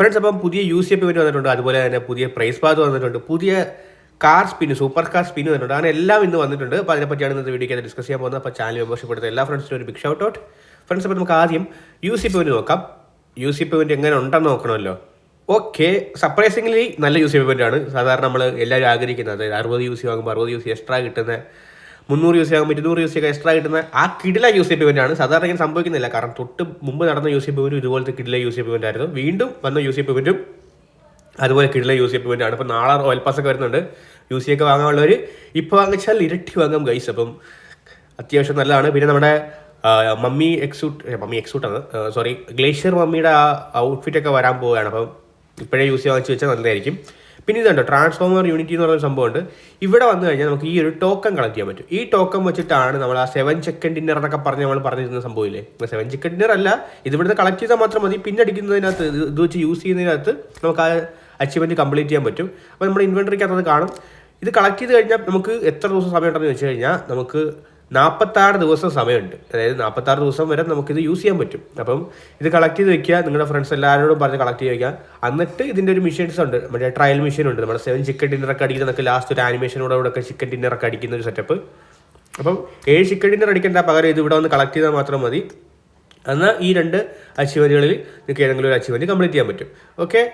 Friends അപ്പം പുതിയ U C F വന്നിട്ടുണ്ട്. അതുപോലെ തന്നെ പുതിയ പ്രൈസ് പാത്ത് വന്നിട്ടുണ്ട്. പുതിയ car spin super car spin വന്നിട്ടുണ്ട്. അങ്ങനെ എല്ലാം ഇന്ന് വന്നിട്ടുണ്ട്. അപ്പോൾ അതിനെപ്പറ്റിയാണ് ഇന്നത്തെ വീഡിയോ ഡിസ്കസ് ചെയ്യാൻ പോകുന്നത്. അപ്പോൾ ചാനൽ മെമ്പർഷിപ്പ് എടുത്ത എല്ലാ ഫ്രണ്ട്സിനും ഒരു ബിഗ് ഷൗട്ട് ഔട്ട് ഫ്രണ്ട്സ് അപ്പോൾ നമുക്ക് ആദ്യം യു സി എഫ് നോക്കാം. യു സി ഇവന്റ് എങ്ങനെ ഉണ്ടെന്ന് നോക്കണമല്ലോ. ഓക്കെ സർപ്രൈസിംഗ്ലി നല്ല യു സി ഇവന്റ് ആണ്. സാധാരണ നമ്മൾ എല്ലാവരും ആഗ്രഹിക്കുന്നത് അതായത് അറുപത് സി വാങ്ങുമ്പോൾ അറുപത് യു സി എക്സ്ട്രാ കിട്ടുന്ന മുന്നൂറ് യൂസ് ആകുമ്പോൾ ഇരുന്നൂറ് യൂസ് ഒക്കെ എക്സ്ട്രാ കിട്ടുന്ന ആ കിടില യൂസ് ഇവന്റ് ആണ് സാധാരണ ഇങ്ങനെ സംഭവിക്കുന്നില്ല. കാരണം തൊട്ട് മുമ്പ് നടന്ന യൂസ് ഇവന്റും ഇതുപോലത്തെ കിടില യൂസ് ഇവന്റ് ആയിരുന്നു. വീണ്ടും വന്ന യൂസ് ഇവന്റും അതുപോലെ കിടില യൂസ് ഇവന്റ് ആണ് അപ്പോൾ നാളെ ഓയിൽ പാസ് ഒക്കെ വരുന്നുണ്ട്. യൂസ് ഒക്കെ വാങ്ങാനുള്ളവർ ഇപ്പോൾ വാങ്ങിച്ചാൽ ഇരട്ടി വാങ്ങാം ഗൈസ് അപ്പം അത്യാവശ്യം നല്ലതാണ്. പിന്നെ നമ്മുടെ മമ്മി എക്സൂട്ട് മമ്മി എക്സൂട്ടാണ് സോറി ഗ്ലേഷ്യർ മമ്മിയുടെ ആ ഔട്ട്ഫിറ്റ് ഒക്കെ വരാൻ പോവുകയാണ്. അപ്പം ഇപ്പോഴേ യൂസ് ചെയ്യാൻ വെച്ച് വെച്ചാൽ നല്ലതായിരിക്കും. പിന്നെ ഇതുണ്ട് ട്രാൻസ്ഫോമർ യൂണിറ്റി എന്ന് പറയുന്ന സംഭവമുണ്ട്. ഇവിടെ വന്നു കഴിഞ്ഞാൽ നമുക്ക് ഈ ഒരു ടോക്കൺ കളക്ട് ചെയ്യാൻ പറ്റും. ഈ ടോക്കൺ വെച്ചിട്ടാണ് നമ്മൾ ആ സെവൻ ചെക്കൻ ഡിന്നർ എന്നൊക്കെ പറഞ്ഞ് നമ്മൾ പറഞ്ഞിരുന്ന സംഭവമില്ലേ? സെവൻ ചെക്കൻ ഡിന്നർ അല്ല ഇത് ഇവിടുന്ന് കളക്ട് ചെയ്താൽ മാത്രം മതി. പിന്നെ അടിക്കുന്നതിനകത്ത് ഇത് വെച്ച് യൂസ് ചെയ്യുന്നതിനകത്ത് നമുക്ക് ആ അച്ചീവ്മെന്റ് കംപ്ലീറ്റ് ചെയ്യാൻ പറ്റും. അപ്പോൾ നമ്മുടെ ഇൻവെൻട്രിക്കകത്ത് അത് കാണും. ഇത് കളക്ട് ചെയ്ത് കഴിഞ്ഞാൽ നമുക്ക് എത്ര ദിവസം സമയം ഉണ്ടെന്ന് വെച്ച് കഴിഞ്ഞാൽ നമുക്ക് നാൽപ്പത്താറ് ദിവസം സമയമുണ്ട്. അതായത് നാൽപ്പത്താറ് ദിവസം വരെ നമുക്കിത് യൂസ് ചെയ്യാൻ പറ്റും. അപ്പം ഇത് കളക്ട് ചെയ്ത് വെക്കുക നിങ്ങളുടെ ഫ്രണ്ട്സ് എല്ലാവരോടും പറഞ്ഞ് കളക്ട് ചെയ്ത് വെക്കുക. എന്നിട്ട് ഇതിന്റെ ഒരു മെഷീൻസ് ഉണ്ട്. മറ്റേ ട്രയൽ മെഷീൻ ഉണ്ട്. നമ്മുടെ സെവൻ ചിക്കൻ ഡിന്നറൊക്കെ അടിക്കുന്ന നമുക്ക് ലാസ്റ്റ് ഒരു ആനിമേഷനോടെ കൂടെ ഒക്കെ ചിക്കൻ ഡിന്നറൊക്കെ അടിക്കുന്ന ഒരു സെറ്റപ്പ് അപ്പം ഏഴ് ചിക്കൻ ഡിന്നർ അടിക്കേണ്ട പകരം ഇത് ഇവിടെ വന്ന് കളക്ട് ചെയ്താൽ മാത്രം മതി. എന്നാൽ ഈ രണ്ട് അച്ചീവ്മെന്റുകളിൽ നിങ്ങൾക്ക് ഏതെങ്കിലും ഒരു അച്ചീവ്മെന്റ് കംപ്ലീറ്റ് ചെയ്യാൻ പറ്റും. ഓക്കെ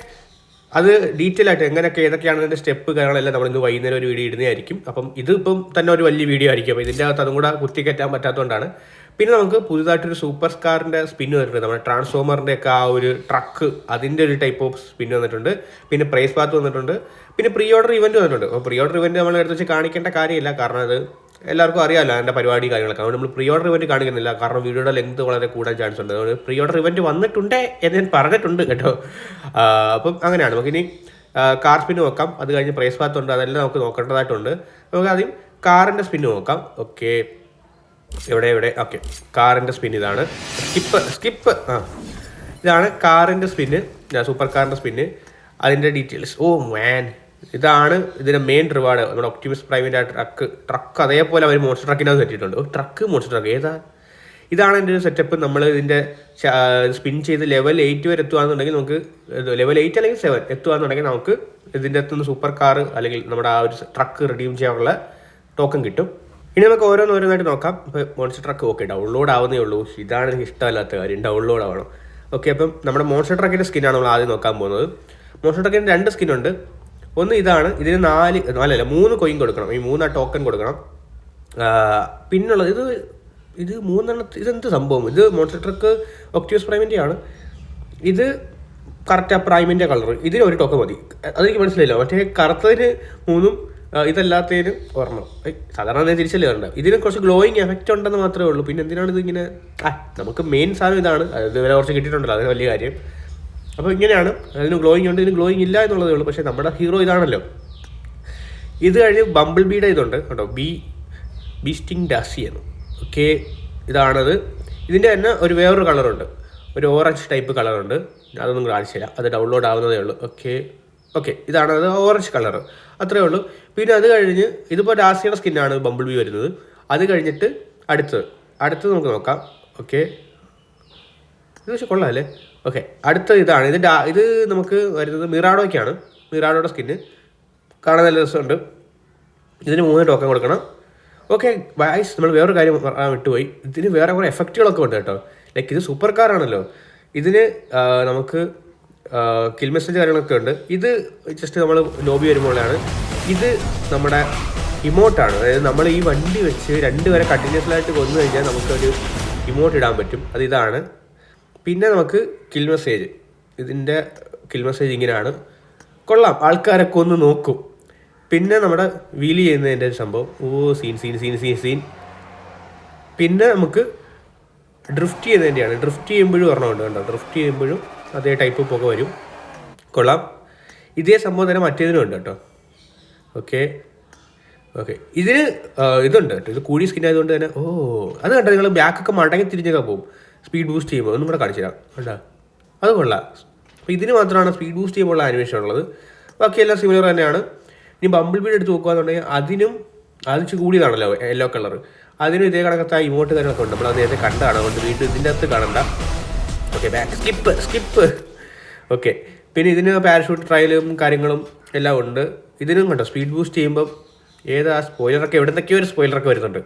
അത് ഡീറ്റെയിൽ ആയിട്ട് എങ്ങനെയൊക്കെ ഏതൊക്കെയാണ് അതിന്റെ സ്റ്റെപ്പ് കാര്യങ്ങളെല്ലാം നമ്മൾ ഇന്ന് വൈകുന്നേരം ഒരു വീഡിയോ ഇടുന്നതായിരിക്കും. അപ്പം ഇതിപ്പം തന്നെ ഒരു വലിയ വീഡിയോ ആയിരിക്കും. അപ്പോൾ ഇതിന്റെ അകത്ത് അതും കൂടെ കുത്തിക്കയറ്റാൻ പറ്റാത്തതുകൊണ്ടാണ്. പിന്നെ നമുക്ക് പുതുതായിട്ടൊരു സൂപ്പർ സ്കാറിന്റെ സ്പിൻ വന്നിട്ടുണ്ട്. നമ്മുടെ ട്രാൻസ്ഫോമറിന്റെ ഒക്കെ ആ ഒരു ട്രക്ക് അതിന്റെ ഒരു ടൈപ്പ് ഓഫ് സ്പിൻ വന്നിട്ടുണ്ട്. പിന്നെ പ്രൈസ് പാത്ത് വന്നിട്ടുണ്ട്. പിന്നെ പ്രീ ഓർഡർ ഇവന്റ് വന്നിട്ടുണ്ട്. അപ്പോൾ പ്രീ ഓർഡർ ഇവന്റ് നമ്മൾ എടുത്ത് വെച്ച് കാണിക്കേണ്ട കാര്യമില്ല. കാരണം അത് എല്ലാവർക്കും അറിയാമല്ലോ എന്റെ പരിപാടി കാര്യങ്ങളൊക്കെ. അതുകൊണ്ട് നമ്മൾ പ്രീ ഓർഡർ ഇവന്റ് കാണിക്കുന്നില്ല. കാരണം വീഡിയോയുടെ ലെങ്ത് വളരെ കൂടാൻ ചാൻസ് ഉണ്ട്. അതുകൊണ്ട് പ്രീ ഓർഡർ ഇവന്റ് വന്നിട്ടുണ്ട് എന്ന് ഞാൻ പറഞ്ഞിട്ടുണ്ട് കേട്ടോ. അപ്പം അങ്ങനെയാണ്. നമുക്കിനി കാർ സ്പിൻ നോക്കാം. അത് കഴിഞ്ഞ് പ്രൈസ് പാത്ത് ഉണ്ട്. അതെല്ലാം നമുക്ക് നോക്കേണ്ടതായിട്ടുണ്ട്. നമുക്ക് ആദ്യം കാറിന്റെ സ്പിന്ന് നോക്കാം. ഓക്കെ എവിടെ എവിടെ? ഓക്കെ കാറിന്റെ സ്പിൻ ഇതാണ്. സ്കിപ്പ് സ്കിപ്പ് ആ. ഇതാണ് കാറിന്റെ സ്പിന്ന് സൂപ്പർ കാറിന്റെ സ്പിന്ന് അതിന്റെ ഡീറ്റെയിൽസ് ഓ മാൻ ഇതാണ് ഇതിന്റെ മെയിൻ റിവാർഡ് നമ്മുടെ ഒപ്റ്റിമസ് പ്രൈമിന്റെ ട്രക്ക് ട്രക്ക് അതേപോലെ അവർ മോൺസ്റ്റർ ട്രക്കിനകത്ത് ഒരു ട്രക്ക് മോൺസ്റ്റർ ട്രക്ക് ഏതാ? ഇതാണ് എന്റെ ഒരു സെറ്റപ്പ് നമ്മൾ ഇതിന്റെ സ്പിൻ ചെയ്ത് ലെവൽ എയ്റ്റ് വരെ എത്തുകയാണെന്നുണ്ടെങ്കിൽ നമുക്ക് ലെവൽ എയ്റ്റ് അല്ലെങ്കിൽ സെവൻ എത്തുകയാണെന്നുണ്ടെങ്കിൽ നമുക്ക് ഇതിന്റെ അകത്തുനിന്ന് സൂപ്പർ കാർ അല്ലെങ്കിൽ നമ്മുടെ ആ ഒരു ട്രക്ക് റിഡീം ചെയ്യാനുള്ള ടോക്കൺ കിട്ടും. ഇനി നമുക്ക് ഓരോന്നോരോന്നായിട്ട് നോക്കാം. ഇപ്പോൾ മോൺസ്റ്റർ ട്രക്ക് ഓക്കെ ഡൗൺലോഡ് ആവുന്നേ ഉള്ളൂ. ഇതാണ് എനിക്ക് ഇഷ്ടമല്ലാത്ത കാര്യം. ഡൗൺലോഡ് ആവണം. ഓക്കെ അപ്പം നമ്മുടെ മോൺസ്റ്റർ ട്രക്കിന്റെ സ്കിന്നാണ് നമ്മൾ ആദ്യം നോക്കാൻ പോകുന്നത്. മോൺസ്റ്റർ ട്രക്കിന്റെ രണ്ട് സ്കിന്നുണ്ട് ഒന്ന് ഇതാണ് ഇതിന് നാല് നാലല്ല മൂന്ന് കൊയിൻ കൊടുക്കണം. ഈ മൂന്ന് ടോക്കൺ കൊടുക്കണം. പിന്നുള്ളത് ഇത് ഇത് മൂന്നെണ്ണ ഇതെന്ത് സംഭവം? ഇത് മോൺസ്റ്റർ ട്രക്ക് ഒക്ടിവസ് പ്രൈമിന്റെ ആണ്. ഇത് കറക്റ്റ് ആ പ്രൈമിന്റെ കളർ ഇതിന് ഒരു ടോക്കൺ മതി. അതെനിക്ക് മനസ്സിലായില്ല. മറ്റേ കറുത്തതിന് മൂന്നും ഇതല്ലാത്തതിന് ഒരെണ്ണം. സാധാരണ തിരിച്ചല്ലേ വരണ്ട ഇതിന് കുറച്ച് ഗ്ലോയിങ് എഫക്റ്റ് ഉണ്ടെന്ന് മാത്രമേ ഉള്ളൂ. പിന്നെ എന്തിനാണ് ഇതിങ്ങനെ നമുക്ക് മെയിൻ സാധനം ഇതാണ്. അത് വില കുറച്ച് കിട്ടിയിട്ടുണ്ടല്ലോ. അത് വലിയ കാര്യം. അപ്പോൾ ഇങ്ങനെയാണ്. അതിന് ഗ്ലോയിങ് ഉണ്ട്. ഇതിന് ഗ്ലോയിങ് ഇല്ല എന്നുള്ളതേ ഉള്ളൂ. പക്ഷേ നമ്മുടെ ഹീറോ ഇതാണല്ലോ. ഇത് കഴിഞ്ഞ് ബമ്പിൾ ബീയുടെ ഇതുണ്ട്. കേട്ടോ ബി ബീസ്റ്റിംഗ് ഡാസി എന്ന്. ഓക്കെ. ഇതാണത്. ഇതിന്റെ തന്നെ ഒരു വേറൊരു കളറുണ്ട്. ഒരു ഓറഞ്ച് ടൈപ്പ് കളറുണ്ട്. അതൊന്നും കാണിച്ചു തരാം അത് ഡൗൺലോഡ് ആവുന്നതേ ഉള്ളൂ. ഓക്കെ. ഓക്കെ. ഇതാണ് അത് ഓറഞ്ച് കളർ അത്രയേ ഉള്ളൂ. പിന്നെ അത് കഴിഞ്ഞ് ഇതിപ്പോൾ ഡാസിയുടെ സ്കിന്നാണ് ബമ്പിൾ ബി വരുന്നത്. അത് കഴിഞ്ഞിട്ട് അടുത്തത്. അടുത്തത് നമുക്ക് നോക്കാം. ഓക്കെ. ഇത് പക്ഷെ കൊള്ളാമല്ലേ ഓക്കെ അടുത്ത ഇതാണ്. ഇത് ഇത് നമുക്ക് വരുന്നത് മിറാഡോയ്ക്കാണ്. മിറാഡോയുടെ സ്കിന്ന് കാണാൻ നല്ല രസമുണ്ട്. ഇതിന് മൂന്ന് ടോക്കൺ കൊടുക്കണം. ഓക്കെ വൈസ് നമ്മൾ വേറൊരു കാര്യം വിട്ടുപോയി. ഇതിന് വേറെ കുറേ എഫക്റ്റുകളൊക്കെ ഉണ്ട് കേട്ടോ. ലൈക്ക് ഇത് സൂപ്പർ കാറാണല്ലോ ഇതിന് നമുക്ക് കിൽ മെസ്സേജ് കാര്യങ്ങളൊക്കെ ഉണ്ട്. ഇത് ജസ്റ്റ് നമ്മൾ ലോബി വരുമ്പോഴാണ്. ഇത് നമ്മുടെ ഇമോട്ടാണ് അതായത് നമ്മൾ ഈ വണ്ടി വെച്ച് രണ്ട് വരെ കണ്ടിന്യൂസ് ആയിട്ട് കൊന്നു കഴിഞ്ഞാൽ നമുക്കൊരു ഇമോട്ട് ഇടാൻ പറ്റും. അത് ഇതാണ്. പിന്നെ നമുക്ക് കിൽ മെസ്സേജ് ഇതിന്റെ കിൽ മെസ്സേജ് ഇങ്ങനെയാണ്. കൊള്ളാം. ആൾക്കാരൊക്കെ ഒന്ന് നോക്കും. പിന്നെ നമ്മുടെ വീൽ ചെയ്യുന്നതിന്റെ ഒരു സംഭവം. ഓ scene scene scene scene scene പിന്നെ നമുക്ക് ഡ്രിഫ്റ്റ് ചെയ്യുന്നതിന്റെയാണ് ഡ്രിഫ്റ്റ് ചെയ്യുമ്പോഴും ഒരെണ്ണമുണ്ട് കണ്ടോ? ഡ്രിഫ്റ്റ് ചെയ്യുമ്പോഴും അതേ ടൈപ്പ് പുക വരും. കൊള്ളാം. ഇതേ സംഭവം തന്നെ മറ്റേതിനും ഉണ്ട് കേട്ടോ. ഓക്കെ ഓക്കെ ഇതിന് ഇതുണ്ട് കേട്ടോ. ഇത് കൂടി സ്കിൻ ആയതുകൊണ്ട് തന്നെ ഓ അത് കണ്ടോ? നിങ്ങൾ ബാക്കൊക്കെ മടങ്ങി തിരിഞ്ഞൊക്കെ പോകും. സ്പീഡ് ബൂസ്റ്റ് ചെയ്യുമ്പോൾ ഒന്നും കൂടെ കാണിച്ചു തരാം. കേട്ടോ അത് കൊള്ളാം. അപ്പോൾ ഇതിന് മാത്രമാണ് സ്പീഡ് ബൂസ്റ്റ് ചെയ്യുമ്പോൾ ആനിമേഷൻ ഉള്ളത്. ബാക്കിയെല്ലാം സിമിലർ തന്നെയാണ്. ഇനി ബമ്പിൾ ബീഡ് എടുത്ത് നോക്കുകയാണെന്നുണ്ടെങ്കിൽ അതിനും അതിച്ച് കൂടിയതാണല്ലോ യെല്ലോ കളർ അതിനും ഇതേ കണക്കത്തെ ഇമോട്ട് കാര്യങ്ങളൊക്കെ ഉണ്ട്. നമ്മൾ അത് നേരത്തെ കണ്ടതാണ്. അതുകൊണ്ട് വീണ്ടും ഇതിന്റെ അകത്ത് കാണണ്ട. Okay back skip skip okay പിന്നെ ഇതിന് പാരഷൂട്ട് ട്രയലും കാര്യങ്ങളും എല്ലാം ഉണ്ട്. ഇതിനും കണ്ടോ? സ്പീഡ് ബൂസ്റ്റ് ചെയ്യുമ്പം ഏതാ സ്പോയിലറൊക്കെ എവിടെ നിന്നൊക്കെയോ ഒരു സ്പോയിലറൊക്കെ വരുന്നുണ്ട്.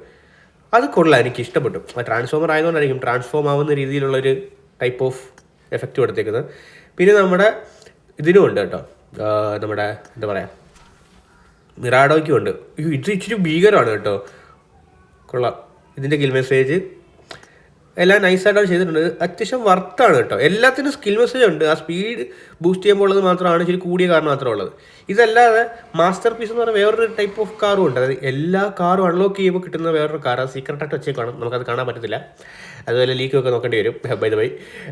അത് കൊള്ളാം എനിക്ക് ഇഷ്ടപ്പെട്ടു. ട്രാൻസ്ഫോമർ ആയതുകൊണ്ടായിരിക്കും ട്രാൻസ്ഫോം ആവുന്ന രീതിയിലുള്ളൊരു ടൈപ്പ് ഓഫ് എഫക്റ്റ് കൊടുത്തേക്കുന്നത്. പിന്നെ നമ്മുടെ ഇതിനും ഉണ്ട് കേട്ടോ. നമ്മുടെ എന്താ പറയുക മിറാഡോയ്ക്കും ഉണ്ട്. ഇത് ഇച്ചിരി ഭീകരമാണ് കേട്ടോ. കൊള്ളാം. ഇതിന്റെ കിൽ മെസ്സേജ് എല്ലാം നൈസായിട്ടാണ് ചെയ്തിട്ടുണ്ട്. അത്യാവശ്യം വർത്താണ് കേട്ടോ. എല്ലാത്തിനും സ്കിൽ മെസ്സേജ് ഉണ്ട്. ആ സ്പീഡ് ബൂസ്റ്റ് ചെയ്യുമ്പോൾ ഉള്ളത് മാത്രമാണ് ഇച്ചിരി കൂടിയ കാർ മാത്രമേ ഉള്ളത്. ഇതല്ലാതെ മാസ്റ്റർ പീസ് എന്ന് പറഞ്ഞാൽ വേറൊരു ടൈപ്പ് ഓഫ് കാറും ഉണ്ട്. അതായത് എല്ലാ കാറും അൺലോക്ക് ചെയ്യുമ്പോൾ കിട്ടുന്ന വേറൊരു കാർ അത് സീക്രട്ടായിട്ട് വെച്ചേക്കാണ്. നമുക്കത് കാണാൻ പറ്റത്തില്ല. അതുപോലെ ലീക്കൊക്കെ നോക്കേണ്ടി വരും ബൈ ദ ബൈ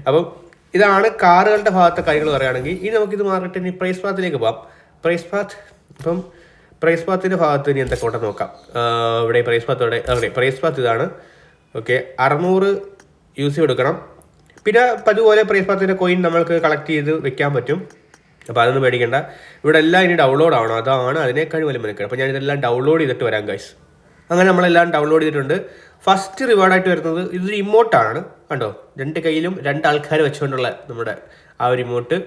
അപ്പം ഇതാണ് കാറുകളുടെ ഭാഗത്തെ കാര്യങ്ങൾ പറയുകയാണെങ്കിൽ ഇനി നമുക്കിത് മാറിയിട്ട് ഇനി പ്രൈസ് പാത്തിലേക്ക് പോകാം. പ്രൈസ് പാത്ത് ഇപ്പം പ്രൈസ് പാത്തിന്റെ ഭാഗത്ത് ഇനി എന്തൊക്കെ ഉണ്ടെന്ന് നോക്കാം. ഇവിടെ പ്രൈസ് പാത്തോടെ അവിടെ പ്രൈസ് പാത്ത് ഇതാണ്. ഓക്കെ അറുന്നൂറ് യൂസ് ചെയ്തെടുക്കണം പിന്നെ പതുപോലെ പ്രൈസ് പാത്തിന്റെ കോയിൻ നമ്മൾക്ക് കളക്ട് ചെയ്ത് വെക്കാൻ പറ്റും. അപ്പോൾ അതൊന്നും പേടിക്കേണ്ട. ഇവിടെ എല്ലാം ഇനി ഡൗൺലോഡ് ആവണം. അതാണ് അതിനേക്കാൾ വലിയ മെനക്കേട്. അപ്പോൾ ഞാൻ ഇതെല്ലാം ഡൗൺലോഡ് ചെയ്തിട്ട് വരാം ഗൈസ് അങ്ങനെ നമ്മളെല്ലാം ഡൗൺലോഡ് ചെയ്തിട്ടുണ്ട്. ഫസ്റ്റ് റിവാർഡായിട്ട് വരുന്നത് ഇതൊരു ഇമോട്ടാണ് കണ്ടോ? രണ്ട് കയ്യിലും രണ്ട് ആൾക്കാർ വെച്ചുകൊണ്ടുള്ള നമ്മുടെ ആ ഒരു ഇമോട്ട്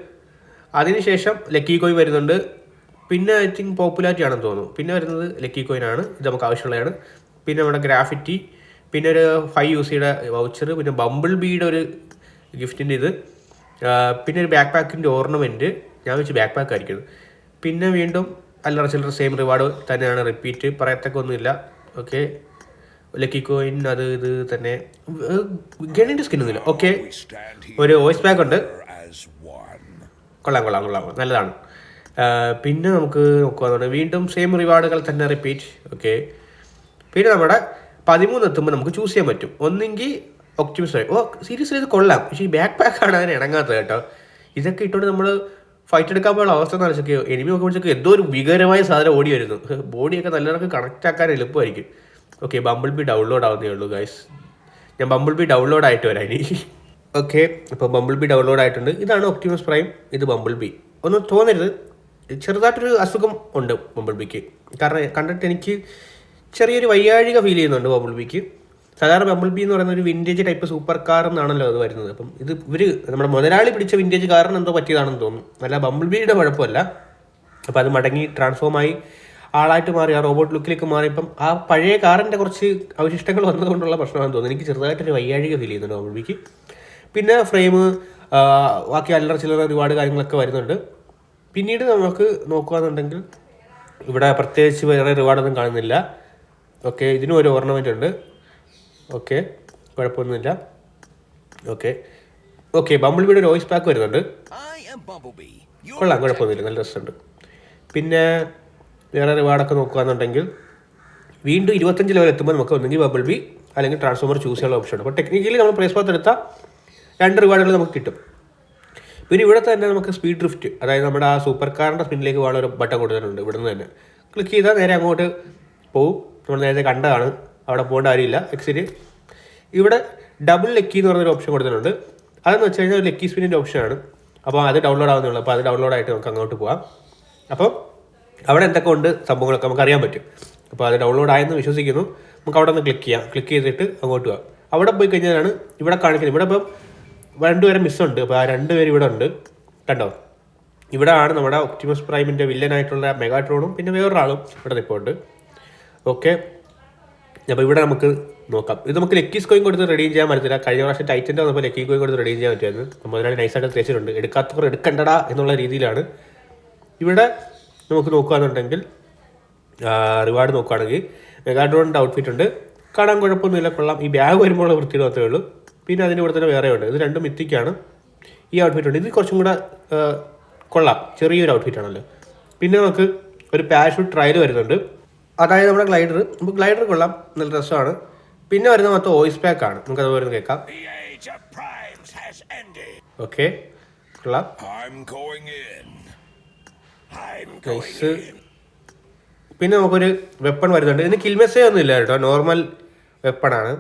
അതിനുശേഷം ലക്കി കോയിൻ വരുന്നുണ്ട്. പിന്നെ ഐ തിങ്ക് പോപ്പുലാരിറ്റി ആണെന്ന് തോന്നുന്നു. പിന്നെ വരുന്നത് ലക്കി കോയിൻ ആണ്. ഇത് നമുക്ക് ആവശ്യമുള്ളതാണ്. പിന്നെ നമ്മുടെ ഗ്രാഫിറ്റി പിന്നെ ഒരു ഫൈവ് യു സിയുടെ വൗച്ചർ പിന്നെ ബമ്പിൾ ബീയുടെ ഒരു ഗിഫ്റ്റിന്റെ ഇത്. പിന്നെ ഒരു ബാക്ക് പാക്കിന്റെ ഓർണമെന്റ് ഞാൻ വെച്ച് ബാക്ക് പാക്ക് ആയിരിക്കും പിന്നെ വീണ്ടും അല്ലറ ചില്ലറ സെയിം റിവാർഡ് തന്നെയാണ് റിപ്പീറ്റ് പറയത്തൊക്കെ ഒന്നുമില്ല ഓക്കെ ലക്കി കോയിൻ അത് ഇത് തന്നെ. ഗണിന്റെ സ്കിന്നൊന്നുമില്ല ഓക്കെ ഒരു വോയിസ് പാക്ക് ഉണ്ട്. കൊള്ളാം കൊള്ളാം കൊള്ളാം. നല്ലതാണ്. പിന്നെ നമുക്ക് നോക്കുകയാണെന്നുണ്ടെങ്കിൽ വീണ്ടും സെയിം റിവാർഡുകൾ തന്നെ റിപ്പീറ്റ് ഓക്കെ പിന്നെ നമ്മുടെ പതിമൂന്ന് എത്തുമ്പോൾ നമുക്ക് ചൂസ് ചെയ്യാൻ പറ്റും. ഒന്നെങ്കിൽ ഒക്ടിമിസ് ഓ സീരിയസ്ലി ഇത് കൊള്ളാം. പക്ഷേ ഈ ബാക്ക് ആണ് അതിന് ഇണങ്ങാത്തത് കേട്ടോ. ഇതൊക്കെ ഇട്ടുകൊണ്ട് നമ്മൾ ഫൈറ്റ് എടുക്കാൻ പോയുള്ള അവസ്ഥ എന്ന് വെച്ചാൽ എനിമി നോക്കുമ്പോഴത്തേക്ക് എന്തോ ഒരു ഭീകരമായ സാധനം ഓടി വരുന്നു. ബോഡിയൊക്കെ നല്ലവർക്ക് കണക്റ്റ് ആക്കാൻ എളുപ്പമായിരിക്കും. ഓക്കെ ബമ്പിൾ ബി ഡൗൺലോഡ് ആവുന്നേ ഉള്ളൂ ഗൈസ് ഞാൻ ബമ്പിൾ ബി ഡൗൺലോഡ് ആയിട്ട് വരാം ഇനി. ഓക്കെ ഇപ്പോൾ ബമ്പിൾ ബി ഡൗൺലോഡ് ആയിട്ടുണ്ട്. ഇതാണ് ഒപ്റ്റിമസ് പ്രൈം ഇത് ബമ്പിൾ ബി ഒന്നും തോന്നരുത്. ചെറുതായിട്ടൊരു അസുഖം ഉണ്ട് ബമ്പിൾ ബിക്ക് കാരണം കണ്ടിട്ട് എനിക്ക് ചെറിയൊരു വയ്യാഴിക ഫീൽ ചെയ്യുന്നുണ്ട് ബബിൾ ബിക്ക് സാധാരണ ബബിൾ ബി എന്ന് പറയുന്ന ഒരു വിന്റേജ് ടൈപ്പ് സൂപ്പർ കാർ എന്നാണല്ലോ അത് വരുന്നത്. അപ്പം ഇത് ഇവർ നമ്മുടെ മുതലാളി പിടിച്ച വിന്റേജ് കാറിന് എന്തോ പറ്റിയതാണെന്ന് തോന്നുന്നു. അല്ല ബമ്പിൾ ബിയുടെ കുഴപ്പമല്ല. അപ്പോൾ അത് മടങ്ങി ട്രാൻസ്ഫോം ആയി ആളായിട്ട് മാറി ആ റോബോട്ട് ലുക്കിലേക്ക് മാറിയപ്പം ആ പഴയ കാറിന്റെ കുറച്ച് അവശിഷ്ടങ്ങൾ വന്നതുകൊണ്ടുള്ള പ്രശ്നമാണെന്ന് തോന്നുന്നു. എനിക്ക് ചെറുതായിട്ടൊരു വയ്യാഴിക ഫീൽ ചെയ്യുന്നുണ്ട് ബമ്പിൾക്ക് പിന്നെ ഫ്രെയിം ബാക്കി അല്ലറ ചില്ലറ ഒരുപാട് കാര്യങ്ങളൊക്കെ വരുന്നുണ്ട്. പിന്നീട് നമുക്ക് നോക്കുകയാണെന്നുണ്ടെങ്കിൽ ഇവിടെ പ്രത്യേകിച്ച് വേറെ റിവാർഡൊന്നും കാണുന്നില്ല. ഓക്കെ ഇതിനും ഒരു ഓർണമെന്റ് ഉണ്ട്. ഓക്കെ കുഴപ്പമൊന്നുമില്ല. ഓക്കെ ഓക്കെ ബമ്പിൾ ഒരു വോയിസ് പാക്ക് വരുന്നുണ്ട്. കൊള്ളാം കുഴപ്പമൊന്നുമില്ല നല്ല രസമുണ്ട് പിന്നെ വേറെ റിവാർഡൊക്കെ നോക്കുകയാണെന്നുണ്ടെങ്കിൽ വീണ്ടും ഇരുപത്തഞ്ച് ലെവൽ എത്തുമ്പോൾ നമുക്ക് ഒന്നെങ്കിൽ ബബിൾ ബി അല്ലെങ്കിൽ ട്രാൻസ്ഫോമർ ചൂസ് ചെയ്യാനുള്ള ഓപ്ഷൻ ഉണ്ട്. അപ്പോൾ ടെക്നിക്കലി നമ്മൾ പ്രൈസ് പാത്ത് എടുത്താൽ രണ്ട് റിവാർഡുകൾ നമുക്ക് കിട്ടും. പിന്നെ ഇവിടെ തന്നെ നമുക്ക് സ്പീഡ് ഡ്രിഫ്റ്റ് അതായത് നമ്മുടെ ആ സൂപ്പർ കാറിന്റെ സ്പിന്നിലേക്ക് പോകാനുള്ള ഒരു ബട്ടൺ കൊടുത്തിട്ടുണ്ട്. ഇവിടെ നിന്ന് തന്നെ. ക്ലിക്ക് ചെയ്താൽ നേരെ അങ്ങോട്ട് പോവും. നമ്മൾ നേരത്തെ കണ്ടതാണ്. അവിടെ പോകേണ്ട കാര്യമില്ല. എക്സിറ്റ് ഇവിടെ ഡബിൾ ലെക്കി എന്ന് പറഞ്ഞൊരു ഓപ്ഷൻ കൊടുത്തിട്ടുണ്ട്. അതെന്ന് വെച്ച് കഴിഞ്ഞാൽ ഒരു ലെക്കി സ്പിന്നിന്റെ ഓപ്ഷനാണ് അപ്പോൾ അത് ഡൗൺലോഡ് ആവുന്നുള്ളൂ അപ്പോൾ അത് ഡൗൺലോഡ് ആയിട്ട് നമുക്ക് അങ്ങോട്ട് പോകാം അപ്പോൾ അവിടെ എന്തൊക്കെ ഉണ്ട് സംഭവങ്ങളൊക്കെ നമുക്ക് അറിയാൻ പറ്റും. അപ്പോൾ അത് ഡൗൺലോഡ് ആയെന്ന് വിശ്വസിക്കുന്നു. നമുക്ക് അവിടെ ഒന്ന് ക്ലിക്ക് ചെയ്യാം. ക്ലിക്ക് ചെയ്തിട്ട് അങ്ങോട്ട് പോകാം അവിടെ പോയി കഴിഞ്ഞാലാണ് ഇവിടെ കാണിക്കുന്നത്. ഇവിടെ ഇപ്പം രണ്ടുപേരെ മിസ്സുണ്ട് അപ്പോൾ ആ രണ്ടുപേർ ഇവിടെ ഉണ്ട്. കണ്ടോ? ഇവിടെ ആണ് നമ്മുടെ ഒപ്റ്റിമസ് പ്രൈമിന്റെ വില്ലനായിട്ടുള്ള മെഗാട്രോണും പിന്നെ വേറൊരാളും ഇവിടെ നിൽപ്പുണ്ട് ഓക്കെ അപ്പോൾ ഇവിടെ നമുക്ക് നോക്കാം. ഇത് നമുക്ക് ലെക്കീസ് കോയിൻ കൊടുത്ത് റെഡീം ചെയ്യാൻ പറ്റത്തില്ല. കഴിഞ്ഞ പ്രാവശ്യം ടൈറ്റന്റെ വന്നപ്പോൾ ലെക്കി കോയിൻ കൊടുത്ത് റെഡീം ചെയ്യാൻ പറ്റുമായിരുന്നു. അപ്പോൾ അതിനാണ് നൈസായിട്ട് തേച്ചിട്ടുണ്ട്. എടുക്കാത്തവർ എടുക്കണ്ടടാ എന്നുള്ള രീതിയിലാണ്. ഇവിടെ നമുക്ക് നോക്കുകയാണെന്നുണ്ടെങ്കിൽ റിവാർഡ് നോക്കുകയാണെങ്കിൽ മെഗാഡ്രോണിന്റെ ഔട്ട്ഫിറ്റ് ഉണ്ട്. കാണാൻ കുഴപ്പമൊന്നുമില്ല കൊള്ളാം. ഈ ബാഗ് വരുമ്പോൾ വൃത്തിയുടെ മാത്രമേ ഉള്ളൂ. പിന്നെ അതിന്റെ കൂടെ തന്നെ വേറെ ഉണ്ട്. ഇത് രണ്ടും മിത്തിക്കാണ് ഈ ഔട്ട്ഫിറ്റ് ഉണ്ട്. ഇത് കുറച്ചും കൂടെ കൊള്ളാം. ചെറിയൊരു ഔട്ട്ഫിറ്റ് ആണല്ലോ. പിന്നെ നമുക്ക് ഒരു പാഷൂട്ട് ട്രയൽ വരുന്നുണ്ട്. അതായത് നമ്മുടെ ഗ്ലൈഡർ നമുക്ക് ഗ്ലൈഡർ കൊള്ളാം. നല്ല രസമാണ്. പിന്നെ വരുന്ന മൊത്തം വോയിസ് പാക്ക് ആണ്. നമുക്ക് അതുപോലെ കേൾക്കാം. ഓക്കെ കൊള്ളാം. നൈസ് പിന്നെ നമുക്കൊരു വെപ്പൺ വരുന്നുണ്ട്. ഇതിന് കിൽമെസേ ഒന്നും ഇല്ല കേട്ടോ. നോർമൽ വെപ്പണാണ്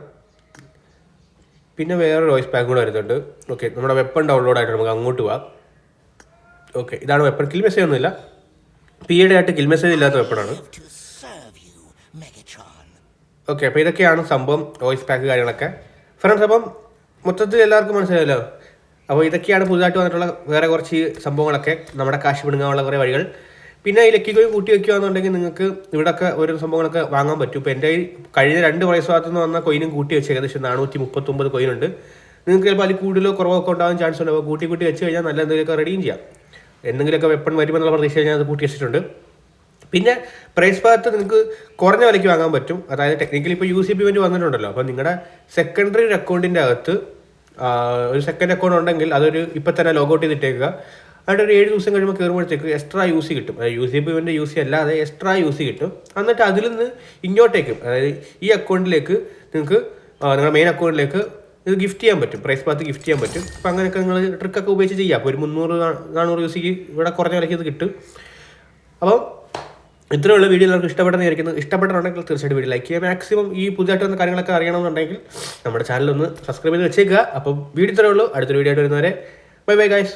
പിന്നെ വേറെ വോയിസ് പാക്ക് കൂടെ വരുന്നുണ്ട്. ഓക്കെ നമ്മുടെ വെപ്പൺ ഡൗൺലോഡ് ആയിട്ട് നമുക്ക് അങ്ങോട്ട് പോവാം. ഓക്കെ ഇതാണ് വെപ്പൺ കിൽ മെസ്സേജ് ഒന്നുമില്ല എഡ് ആയിട്ട് കിൽ മെസ്സേജ് ഇല്ലാത്ത വെപ്പണാണ് ഓക്കെ അപ്പോൾ ഇതൊക്കെയാണ് സംഭവം വോയിസ് പാക്ക് കാര്യങ്ങളൊക്കെ. ഫ്രണ്ട്സ് അപ്പം മൊത്തത്തിൽ എല്ലാവർക്കും മനസ്സിലായല്ലോ? അപ്പോൾ ഇതൊക്കെയാണ് പുതുതായിട്ട് വന്നിട്ടുള്ള വേറെ കുറച്ച് സംഭവങ്ങളൊക്കെ. നമ്മുടെ കാശ് പിടുങ്ങാനുള്ള കുറേ വഴികൾ. പിന്നെ ഈ ലക്കി കോയിൻ കൂട്ടി വെക്കുകയാണെന്നുണ്ടെങ്കിൽ നിങ്ങൾക്ക് ഇവിടെയൊക്കെ ഓരോ സംഭവങ്ങളൊക്കെ വാങ്ങാൻ പറ്റും. ഇപ്പോൾ എന്റെ കഴിഞ്ഞ രണ്ട് പ്രൈസ് ഭാഗത്തു നിന്ന് വന്ന കോയിനും കൂട്ടി വെച്ച് ഏകദേശം നാനൂറ്റി മുപ്പത്തൊമ്പത് കോയിനുണ്ട് നിങ്ങൾക്ക് ചിലപ്പോൾ അതിൽ കൂടുതലോ കുറവൊക്കെ ഉണ്ടാകാൻ ചാൻസ് ഉണ്ട്. അപ്പോൾ കൂട്ടി കൂട്ടി വെച്ച് കഴിഞ്ഞാൽ നല്ല എന്തെങ്കിലുമൊക്കെ റെഡിയും ചെയ്യാം. എന്തെങ്കിലുമൊക്കെ വെപ്പൺ വരുമെന്നുള്ള പ്രതീക്ഷ ഞാൻ അത് കൂട്ടി വെച്ചിട്ടുണ്ട്. പിന്നെ പ്രൈസ് ഭാഗത്ത് നിങ്ങൾക്ക് കുറഞ്ഞ വിലയ്ക്ക് വാങ്ങാൻ പറ്റും. അതായത് ടെക്നിക്കലി ഇപ്പോൾ യു സി പി വേണ്ടി വന്നിട്ടുണ്ടല്ലോ അപ്പോൾ നിങ്ങളുടെ സെക്കൻഡറി അക്കൗണ്ടിന്റെ അകത്ത് ഒരു സെക്കൻഡ് അക്കൗണ്ട് ഉണ്ടെങ്കിൽ അതൊരു ഇപ്പം തന്നെ ലോഗൗട്ട് ചെയ്തിട്ടേക്കുക. അവിടെ ഒരു ഏഴ് ദിവസം കഴിയുമ്പോൾ കയറുമ്പോഴത്തേക്ക് എക്സ്ട്രാ യൂസ് കിട്ടും. അതായത് യു സി പി വേണ്ടി യൂസ് അല്ലാതെ എക്സ്ട്രാ യൂസ് കിട്ടും. എന്നിട്ട് അതിൽ നിന്ന് ഇങ്ങോട്ടേക്കും അതായത് ഈ അക്കൗണ്ടിലേക്ക് നിങ്ങൾക്ക് നിങ്ങളുടെ മെയിൻ അക്കൗണ്ടിലേക്ക് ഇത് ഗിഫ്റ്റ് ചെയ്യാൻ പറ്റും. പ്രൈസ് ഭാഗത്ത് ഗിഫ്റ്റ് ചെയ്യാൻ പറ്റും. അപ്പം അങ്ങനെയൊക്കെ നിങ്ങൾ ട്രിക്കൊക്കെ ഉപയോഗിച്ച് ചെയ്യാം. അപ്പോൾ ഒരു മുന്നൂറ് നാനൂറ് യു സിക്ക് ഇവിടെ കുറഞ്ഞ വിലയ്ക്ക് ഇത് കിട്ടും. അപ്പം ഇത്രയുള്ള വീഡിയോ എല്ലാവർക്കും ഇഷ്ടപ്പെട്ടെന്ന് വിചാരിക്കുന്നു. ഇഷ്ടപ്പെട്ടിട്ടുണ്ടെങ്കിൽ തീർച്ചയായിട്ടും വീഡിയോ ലൈക്ക് ചെയ്യുക. മാക്സിമം ഈ പുതിയതായിട്ട് വന്ന കാര്യങ്ങളൊക്കെ അറിയണമെന്നുണ്ടെങ്കിൽ നമ്മുടെ ചാനൽ ഒന്ന് സബ്സ്ക്രൈബ് ചെയ്ത് വെച്ചേക്കുക. അപ്പം വീഡിയോ ഇത്രയേ ഉള്ളൂ. അടുത്തൊരു വീഡിയോ ആയിട്ട് വരുന്നവരെ. Bye bye guys